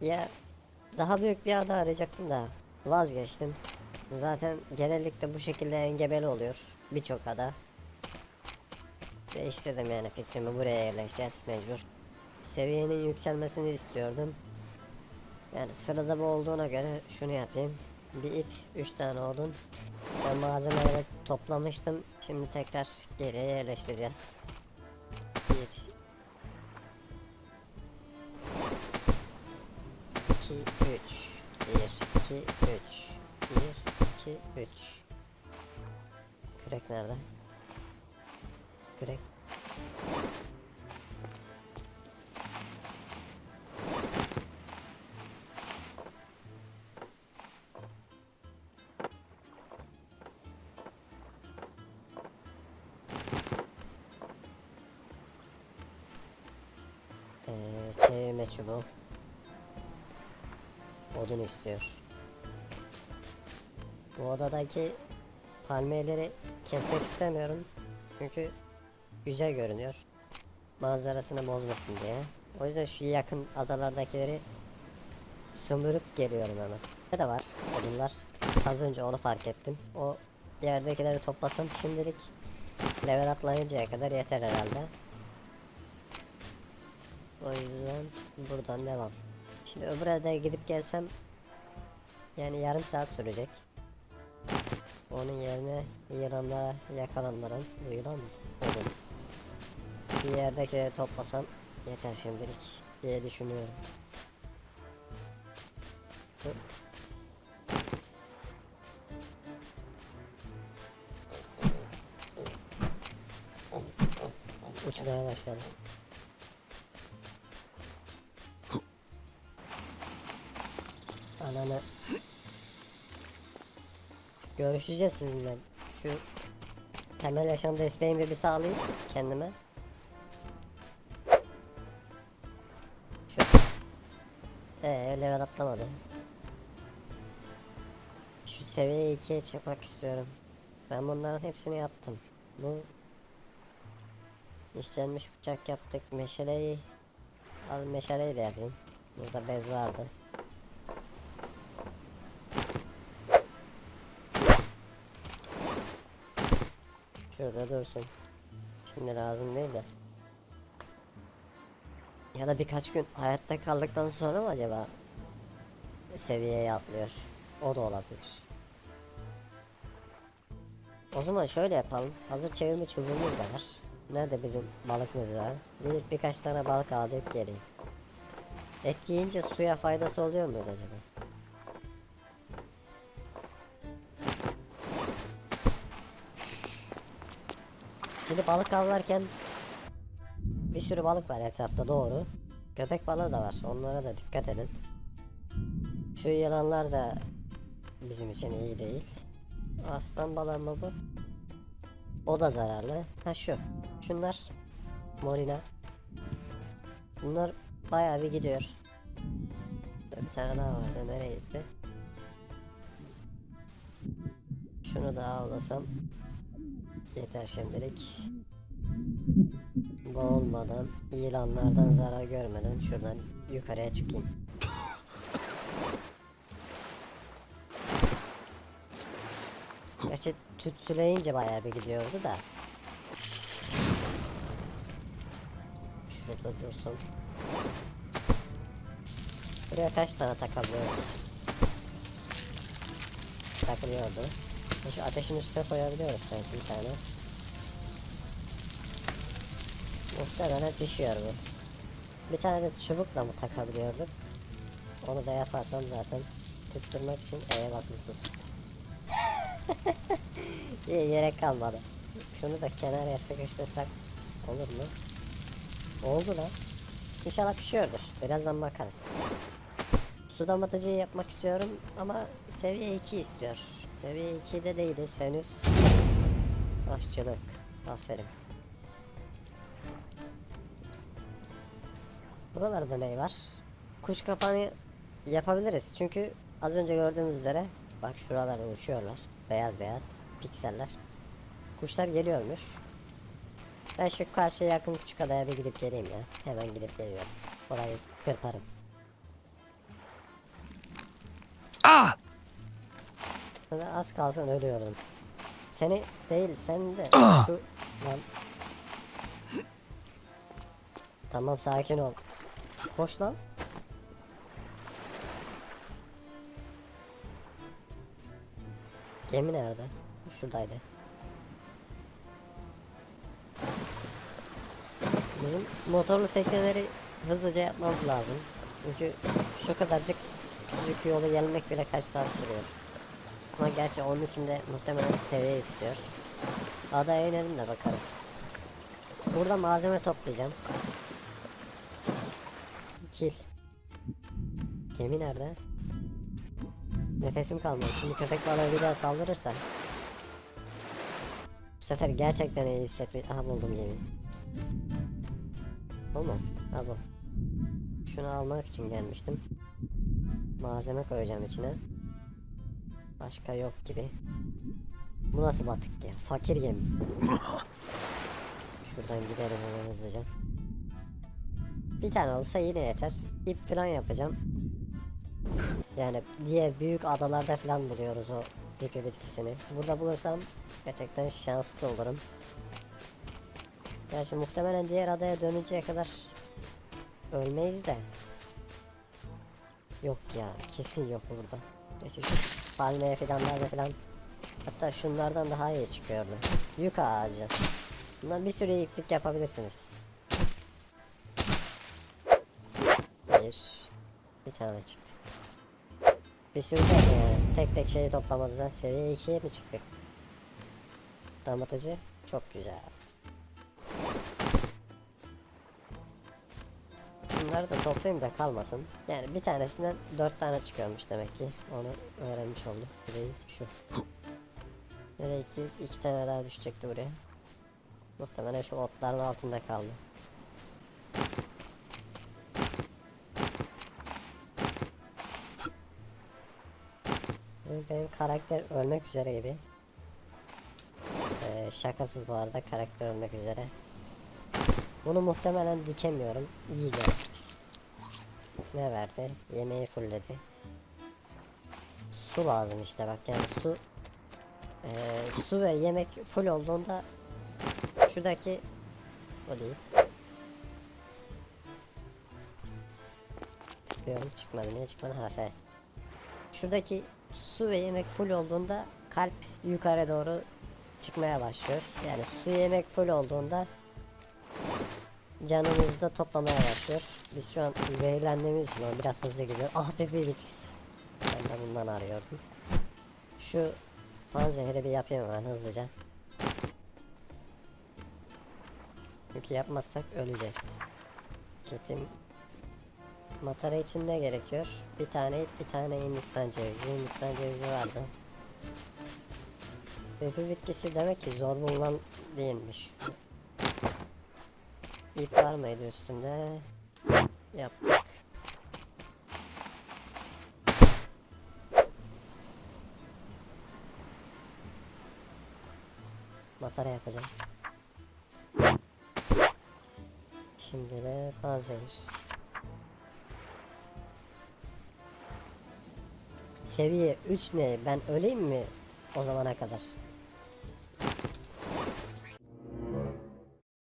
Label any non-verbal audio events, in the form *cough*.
Ya daha büyük bir ada arayacaktım da vazgeçtim. Zaten genellikle bu şekilde engebeli oluyor birçok ada. Değiştirdim yani fikrimi buraya yerleşeceğiz mecbur. Seviyenin yükselmesini istiyordum. Yani sırada bu olduğuna göre şunu yapayım. Bir ip, 3 tane odun. Ben malzemeleri toplamıştım. Şimdi tekrar geriye yerleştireceğiz. 1 2 3 1 2 3 1 2 3 Kürek nerede? Kürek. Ee, çevirme çubuğu Odun istiyor. Bu odadaki palmiyeleri kesmek istemiyorum. Çünkü güzel görünüyor. Manzarasını bozmasın diye. O yüzden şu yakın adalardakileri sömürüp geliyorum hemen. Ne de var odunlar. Az önce onu fark ettim. O yerdekileri toplasam şimdilik level atlayıncaya kadar yeter herhalde. O yüzden buradan devam. Şimdi öbür adaya gidip gelsem yani yarım saat sürecek. Onun yerine yılanlara yakalanmadan bu yılan? Olur. Bir yerdekileri toplasam yeter şimdilik diye düşünüyorum. Hı. Uçmaya başladı. Ananı. Görüşeceğiz sizinle. Şu temel yaşam desteğimi bir sağlayayım kendime. Şu. Ee, level atlamadı. Şu seviye 2'ye çıkmak istiyorum. Ben bunların hepsini yaptım. Bu işlenmiş bıçak yaptık. Meşaleyi al meşaleyi de. Burada bez vardı. Şurada dursun. Şimdi lazım değil de. Ya da birkaç gün hayatta kaldıktan sonra mı acaba seviyeye atlıyor? O da olabilir. O zaman şöyle yapalım. Hazır çevirme çubuğumuz da var. Nerede bizim balık mızrağı? Gidip birkaç tane balık alıp geleyim. Et yiyince suya faydası oluyor mu acaba? Şimdi balık avlarken bir sürü balık var etrafta doğru. Köpek balığı da var. Onlara da dikkat edin. Şu yılanlar da bizim için iyi değil. Aslan balığı mı bu? O da zararlı. Ha şu. Şunlar morina. Bunlar bayağı bir gidiyor. Bir tane daha vardı. Nereye gitti? Şunu da avlasam Yeter şimdilik. Boğulmadan, yılanlardan zarar görmeden şuradan yukarıya çıkayım. Gerçi tütsüleyince bayağı bir gidiyordu da. Şurada dursun. Buraya kaç tane takabiliyoruz? Takılıyordu. Şu ateşin üstüne koyabiliyoruz sanki bir tane. Muhtemelen düşüyor bu. Bir tane de çubukla mı takabiliyorduk? Onu da yaparsam zaten tutturmak için E'ye basılı tut. *laughs* İyi gerek kalmadı. Şunu da kenara sıkıştırsak olur mu? Oldu lan. İnşallah pişiyordur. Birazdan bakarız. Su damlatıcıyı yapmak istiyorum ama seviye 2 istiyor. Seviye 2'de değiliz henüz. Aşçılık. Aferin. Buralarda ne var? Kuş kapanı yapabiliriz. Çünkü az önce gördüğümüz üzere bak şuralarda uçuyorlar. Beyaz beyaz pikseller. Kuşlar geliyormuş. Ben şu karşıya yakın küçük adaya bir gidip geleyim ya. Hemen gidip geliyorum. Orayı kırparım. Az kalsın ölüyordum. Seni değil sen de şu lan. Tamam sakin ol. Koş lan. Gemi nerede? Şuradaydı. Bizim motorlu tekneleri hızlıca yapmamız lazım. Çünkü şu kadarcık küçücük yolu gelmek bile kaç saat sürüyor. Ama gerçi onun için de muhtemelen seviye istiyor. Adaya inelim de bakarız. Burada malzeme toplayacağım. Kil. Gemi nerede? Nefesim kalmadı. Şimdi köpek balığı bir daha saldırırsa. Bu sefer gerçekten iyi hissetmeyi... Aha buldum gemi. Bu mu? Ha bu. Şunu almak için gelmiştim. Malzeme koyacağım içine. Başka yok gibi. Bu nasıl batık ya? Fakir gemi. *coughs* Şuradan gidelim hemen hızlıca. Bir tane olsa yine yeter. İp falan yapacağım. Yani diğer büyük adalarda falan buluyoruz o ipi bitkisini. Burada bulursam gerçekten şanslı olurum. Gerçi muhtemelen diğer adaya dönünceye kadar ölmeyiz de. Yok ya kesin yok burada. Neyse şu palmiye fidanlarda falan hatta şunlardan daha iyi çıkıyordu. Yük ağacı. Bundan bir sürü iplik yapabilirsiniz. Bir. Bir tane çıktı. Bir sürü de yani tek tek şeyi toplamadığınızda seviye 2'ye mi çıktık? Damatıcı çok güzel. Şunları da toplayayım da kalmasın. Yani bir tanesinden dört tane çıkıyormuş demek ki. Onu öğrenmiş oldum. Burayı şu. Nereye iki, iki tane daha düşecekti buraya. Muhtemelen şu otların altında kaldı. Benim karakter ölmek üzere gibi. Ee, şakasız bu arada karakter ölmek üzere. Bunu muhtemelen dikemiyorum. Yiyeceğim. Ne verdi? Yemeği fullledi. Su lazım işte bak yani su ee, su ve yemek full olduğunda şuradaki o değil. Tıklıyorum çıkmadı niye çıkmadı ha F. Şuradaki su ve yemek full olduğunda kalp yukarı doğru çıkmaya başlıyor. Yani su yemek full olduğunda canımızı da toplamaya başlıyor. Biz şu an zehirlendiğimiz için biraz hızlı gidiyor. Ah be bir bitkisi. Ben de bundan arıyordum. Şu panzehri bir yapayım hemen hızlıca. Çünkü yapmazsak öleceğiz. Ketim Matara için ne gerekiyor? Bir tane ip, bir tane Hindistan cevizi. Hindistan cevizi vardı. Öpü bitkisi demek ki zor bulunan değilmiş. İp var mıydı üstünde? Yaptık. Matara yapacağım. Şimdi de panzehir. Seviye 3 ne? Ben öleyim mi o zamana kadar?